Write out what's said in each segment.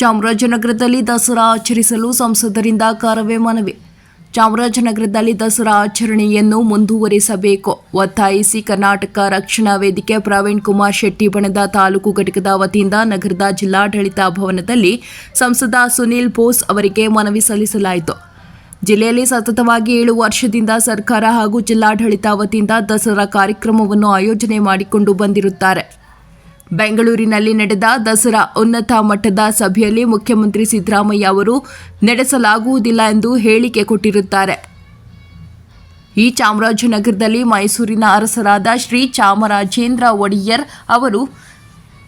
ಚಾಮರಾಜನಗರದಲ್ಲಿ ದಸರಾ ಆಚರಿಸಲು ಸಂಸದರಿಂದ ಕರವೇ ಮನವಿ. ಚಾಮರಾಜನಗರದಲ್ಲಿ ದಸರಾ ಆಚರಣೆಯನ್ನು ಮುಂದುವರಿಸಬೇಕು. ಒತ್ತಾಯಿಸಿ ಕರ್ನಾಟಕ ರಕ್ಷಣಾ ವೇದಿಕೆ ಪ್ರವೀಣ್ ಕುಮಾರ್ ಶೆಟ್ಟಿ ಬಣದ ತಾಲೂಕು ಘಟಕದ ವತಿಯಿಂದ ನಗರದ ಜಿಲ್ಲಾಡಳಿತ ಭವನದಲ್ಲಿ ಸಂಸದ ಸುನೀಲ್ ಬೋಸ್ ಅವರಿಗೆ ಮನವಿ ಸಲ್ಲಿಸಲಾಯಿತು. ಜಿಲ್ಲೆಯಲ್ಲಿ ಸತತವಾಗಿ ಏಳು ವರ್ಷದಿಂದ ಸರ್ಕಾರ ಹಾಗೂ ಜಿಲ್ಲಾಡಳಿತ ವತಿಯಿಂದ ದಸರಾ ಕಾರ್ಯಕ್ರಮವನ್ನು ಆಯೋಜನೆ ಮಾಡಿಕೊಂಡು ಬಂದಿರುತ್ತಾರೆ. ಬೆಂಗಳೂರಿನಲ್ಲಿ ನಡೆದ ದಸರಾ ಉನ್ನತ ಮಟ್ಟದ ಸಭೆಯಲ್ಲಿ ಮುಖ್ಯಮಂತ್ರಿ ಸಿದ್ದರಾಮಯ್ಯ ಅವರು ನಡೆಸಲಾಗುವುದಿಲ್ಲ ಎಂದು ಹೇಳಿಕೆ ಕೊಟ್ಟಿರುತ್ತಾರೆ. ಈ ಚಾಮರಾಜನಗರದಲ್ಲಿ ಮೈಸೂರಿನ ಅರಸರಾದ ಶ್ರೀ ಚಾಮರಾಜೇಂದ್ರ ಒಡೆಯರ್ ಅವರು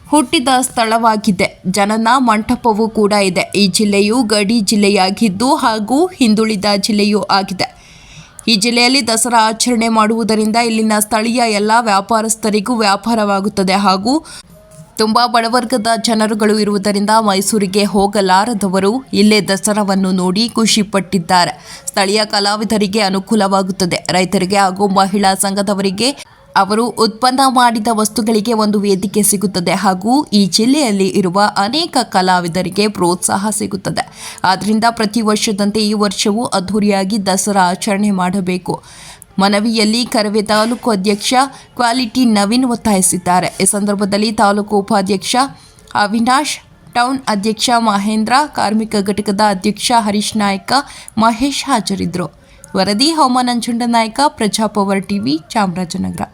ಹುಟ್ಟಿದ ಸ್ಥಳವಾಗಿದೆ. ಜನನ ಮಂಟಪವೂ ಕೂಡ ಇದೆ. ಈ ಜಿಲ್ಲೆಯು ಗಡಿ ಜಿಲ್ಲೆಯಾಗಿದ್ದು ಹಾಗೂ ಹಿಂದುಳಿದ ಜಿಲ್ಲೆಯೂ ಆಗಿದೆ. ಈ ಜಿಲ್ಲೆಯಲ್ಲಿ ದಸರಾ ಆಚರಣೆ ಮಾಡುವುದರಿಂದ ಇಲ್ಲಿನ ಸ್ಥಳೀಯ ಎಲ್ಲ ವ್ಯಾಪಾರಸ್ಥರಿಗೂ ವ್ಯಾಪಾರವಾಗುತ್ತದೆ ಹಾಗೂ ತುಂಬ ಬಡವರ್ಗದ ಜನರುಗಳು ಇರುವುದರಿಂದ ಮೈಸೂರಿಗೆ ಹೋಗಲಾರದವರು ಇಲ್ಲೇ ದಸರಾವನ್ನು ನೋಡಿ ಖುಷಿ ಪಟ್ಟಿದ್ದಾರೆ ಸ್ಥಳೀಯ ಕಲಾವಿದರಿಗೆ ಅನುಕೂಲವಾಗುತ್ತದೆ. ರೈತರಿಗೆ ಹಾಗೂ ಮಹಿಳಾ ಸಂಘದವರಿಗೆ ಅವರು ಉತ್ಪನ್ನ ಮಾಡಿದ ವಸ್ತುಗಳಿಗೆ ಒಂದು ವೇದಿಕೆ ಸಿಗುತ್ತದೆ ಹಾಗೂ ಈ ಜಿಲ್ಲೆಯಲ್ಲಿ ಇರುವ ಅನೇಕ ಕಲಾವಿದರಿಗೆ ಪ್ರೋತ್ಸಾಹ ಸಿಗುತ್ತದೆ. ಆದ್ದರಿಂದ ಪ್ರತಿ ವರ್ಷದಂತೆ ಈ ವರ್ಷವೂ ಅದ್ಧೂರಿಯಾಗಿ ದಸರಾ ಆಚರಣೆ ಮಾಡಬೇಕು. ಮನವಿಯಲ್ಲಿ ಕರವೇ ತಾಲೂಕು ಅಧ್ಯಕ್ಷ ಕ್ವಾಲಿಟಿ ನವೀನ್ ಒತ್ತಾಯಿಸಿದ್ದಾರೆ. ಈ ಸಂದರ್ಭದಲ್ಲಿ ತಾಲೂಕು ಉಪಾಧ್ಯಕ್ಷ ಅವಿನಾಶ್, ಟೌನ್ ಅಧ್ಯಕ್ಷ ಮಹೇಂದ್ರ, ಕಾರ್ಮಿಕ ಘಟಕದ ಅಧ್ಯಕ್ಷ ಹರೀಶ್ ನಾಯ್ಕ, ಮಹೇಶ್ ಹಾಜರಿದ್ದರು. ವರದಿ ಹೋಮ ನಂಜುಂಡ ನಾಯ್ಕ, ಪ್ರಜಾಪವರ್ ಟಿವಿ, ಚಾಮರಾಜನಗರ.